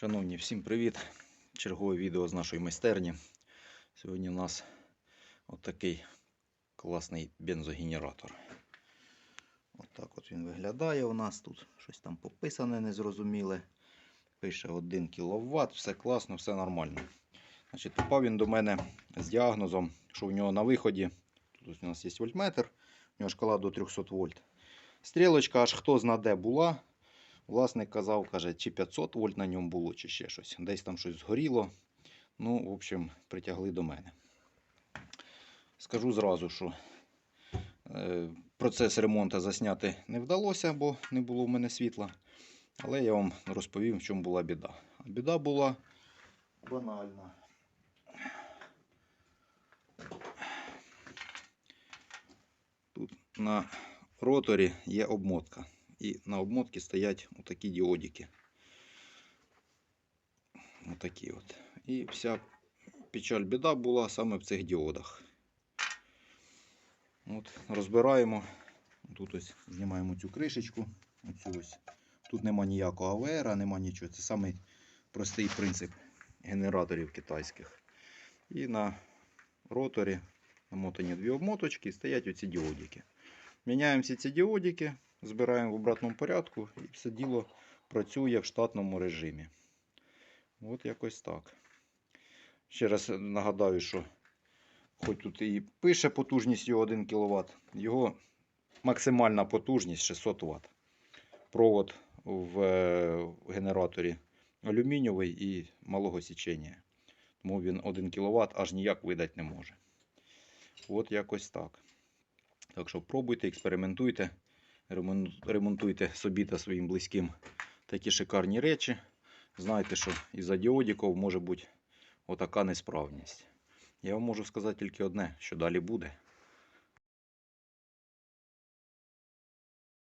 Шановні, всім привіт! Чергове відео з нашої майстерні. Сьогодні у нас отакий класний бензогенератор. Отак от він виглядає у нас тут. Щось там пописане незрозуміле. Пише 1 кВт, все класно, все нормально. Значить, попав він до мене з діагнозом, що в нього на виході. Тут у нас є вольтметр, у нього шкала до 300 вольт. Стрілочка аж хто зна де була. Власник казав, каже, чи 500 вольт на ньому було, чи ще щось. Десь там щось згоріло. Ну, в общем, притягли до мене. Скажу зразу, що е, процес ремонту засняти не вдалося, бо не було в мене світла. Але я вам розповім, в чому була біда. Біда була банальна. Тут на роторі є обмотка. І на обмотці стоять отакі діодики. Отакі от. І вся печаль біда була саме в цих діодах. От, розбираємо. Тут ось знімаємо цю кришечку. Тут нема ніякого АВР, нема нічого. Це самий простий принцип генераторів китайських. І на роторі намотані дві обмоточки, стоять оці діодики. Міняємо всі ці діодики, збираємо в обратному порядку і все діло працює в штатному режимі. От якось так. Ще раз нагадаю, що хоч тут і пише потужність його 1 кВт, його максимальна потужність 600 Вт. Провод в е, генераторі алюмінієвий і малого січення. Тому він 1 кВт аж ніяк видати не може. От якось так. Так що пробуйте, експериментуйте, ремонтуйте собі та своїм близьким такі шикарні речі. Знайте, що із-за Діодіков може бути отака несправність. Я вам можу сказати тільки одне, що далі буде.